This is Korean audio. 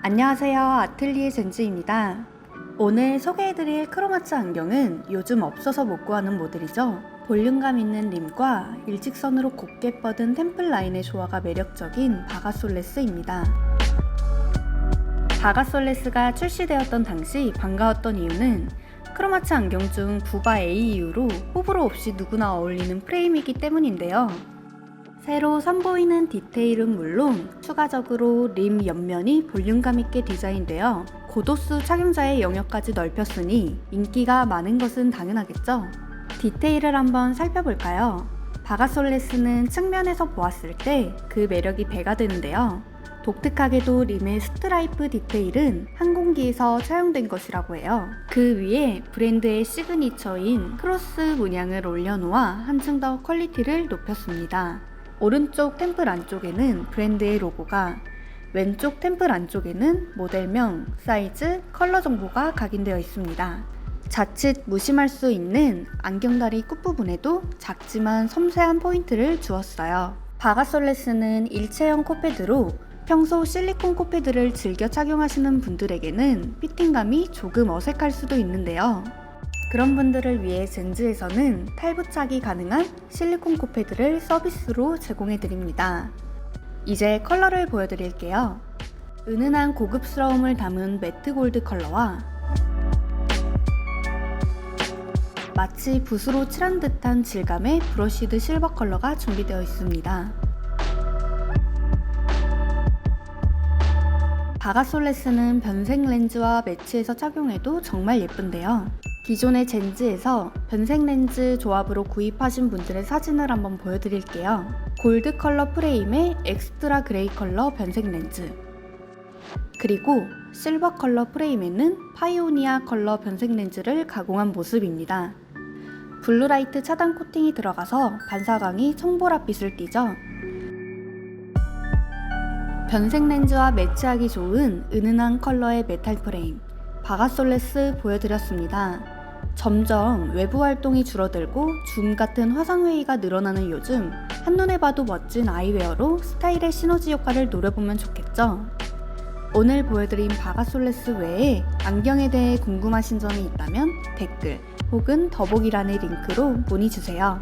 안녕하세요. 아틀리에 젠즈입니다. 오늘 소개해드릴 크로마츠 안경은 요즘 없어서 못 구하는 모델이죠. 볼륨감 있는 림과 일직선으로 곱게 뻗은 템플 라인의 조화가 매력적인 바가솔레스입니다. 바가솔레스가 출시되었던 당시 반가웠던 이유는 크로마츠 안경 중 부바 A 이후로 호불호 없이 누구나 어울리는 프레임이기 때문인데요. 새로 선보이는 디테일은 물론 추가적으로 림 옆면이 볼륨감 있게 디자인되어 고도수 착용자의 영역까지 넓혔으니 인기가 많은 것은 당연하겠죠. 디테일을 한번 살펴볼까요? 바가솔레스는 측면에서 보았을 때 그 매력이 배가 되는데요. 독특하게도 림의 스트라이프 디테일은 항공기에서 차용된 것이라고 해요. 그 위에 브랜드의 시그니처인 크로스 문양을 올려놓아 한층 더 퀄리티를 높였습니다. 오른쪽 템플 안쪽에는 브랜드의 로고가, 왼쪽 템플 안쪽에는 모델명, 사이즈, 컬러 정보가 각인되어 있습니다. 자칫 무심할 수 있는 안경다리 끝부분에도 작지만 섬세한 포인트를 주었어요. 바가솔레스는 일체형 코패드로 평소 실리콘 코패드를 즐겨 착용하시는 분들에게는 피팅감이 조금 어색할 수도 있는데요. 그런 분들을 위해 젠즈에서는 탈부착이 가능한 실리콘 코패드를 서비스로 제공해 드립니다. 이제 컬러를 보여드릴게요. 은은한 고급스러움을 담은 매트 골드 컬러와 마치 붓으로 칠한 듯한 질감의 브러쉬드 실버 컬러가 준비되어 있습니다. 바가솔레스는 변색 렌즈와 매치해서 착용해도 정말 예쁜데요. 기존의 젠즈에서 변색 렌즈 조합으로 구입하신 분들의 사진을 한번 보여드릴게요. 골드 컬러 프레임에 엑스트라 그레이 컬러 변색 렌즈 그리고 실버 컬러 프레임에는 파이오니아 컬러 변색 렌즈를 가공한 모습입니다. 블루라이트 차단 코팅이 들어가서 반사광이 청보랏빛을 띠죠. 변색 렌즈와 매치하기 좋은 은은한 컬러의 메탈 프레임 바가솔레스 보여드렸습니다. 점점 외부 활동이 줄어들고 줌 같은 화상 회의가 늘어나는 요즘 한눈에 봐도 멋진 아이웨어로 스타일의 시너지 효과를 노려보면 좋겠죠. 오늘 보여드린 바가솔레스 외에 안경에 대해 궁금하신 점이 있다면 댓글 혹은 더보기란의 링크로 문의 주세요.